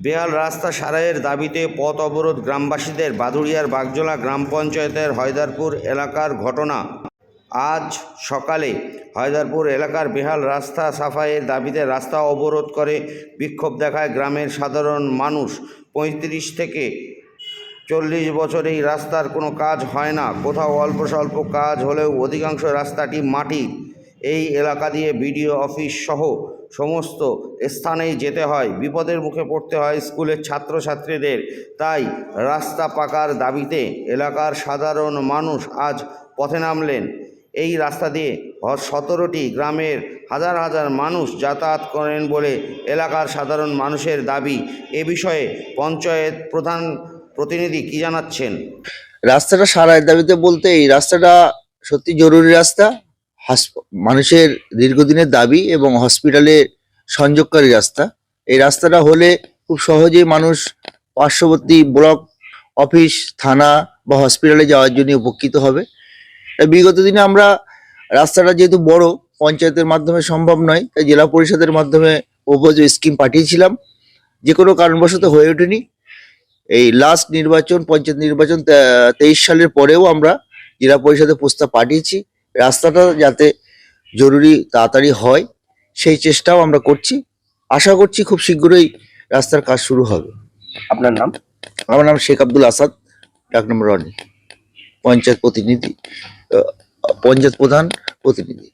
বেহাল রাস্তা সারাইয়ের দাবিতে পথ অবরোধ গ্রামবাসীদের বাদুড়িয়ার বাগজোলা গ্রাম পঞ্চায়েতের হয়দারপুর এলাকার ঘটনা। আজ সকালে হয়দারপুর এলাকার বেহাল রাস্তা সাফাইয়ের দাবিতে রাস্তা অবরোধ করে বিক্ষোভ দেখায় গ্রামের সাধারণ মানুষ। পঁয়ত্রিশ থেকে চল্লিশ বছর এই রাস্তার কোনো কাজ হয় না। কোথাও অল্প স্বল্প কাজ হলেও অধিকাংশ রাস্তাটি মাটি। এই এলাকা দিয়ে বিডিও অফিস সহ সমস্ত স্থানেই যেতে হয়। বিপদের মুখে পড়তে হয় স্কুলের ছাত্রছাত্রীদের। তাই রাস্তা পাকার দাবিতে এলাকার সাধারণ মানুষ আজ পথে নামলেন। এই রাস্তা দিয়ে সতেরোটি গ্রামের হাজার হাজার মানুষ যাতায়াত করেন বলে এলাকার সাধারণ মানুষের দাবি। এ বিষয়ে পঞ্চায়েত প্রধান প্রতিনিধি কি জানাচ্ছেন? রাস্তাটা সারাইয়ের দাবিতে বলতে এই রাস্তাটা সত্যি জরুরি রাস্তা। মানুষের দীর্ঘদিনের দাবি এবং হসপিটালে সংযোগকারী রাস্তা। এই রাস্তাটা হলে খুব সহজেই মানুষ পার্শ্ববর্তী ব্লক, অফিস, থানা বা হসপিটালে যাওয়ার জন্য উপকৃত হবে। বিগত দিনে আমরা রাস্তাটা যেহেতু বড়, পঞ্চায়েতের মাধ্যমে সম্ভব নয়, তাই জেলা পরিষদের মাধ্যমে প্রপোজ স্কিম পাঠিয়েছিলাম। যে কোনো কারণবশত হয়ে ওঠেনি। এই লাস্ট নির্বাচন, পঞ্চায়েত নির্বাচন তেইশ সালের পরেও আমরা জেলা পরিষদে প্রস্তাব পাঠিয়েছি। রাস্তাটা যাতে জরুরি তাড়াতাড়ি হয় সেই চেষ্টাও আমরা করছি। আশা করছি খুব শীঘ্রই রাস্তার কাজ শুরু হবে। আপনার নাম? আমার নাম শেখ আব্দুল আসাদ ডাক নম্বর রনি পঞ্চায়েত প্রতিনিধি পঞ্চায়েত প্রধান প্রতিনিধি।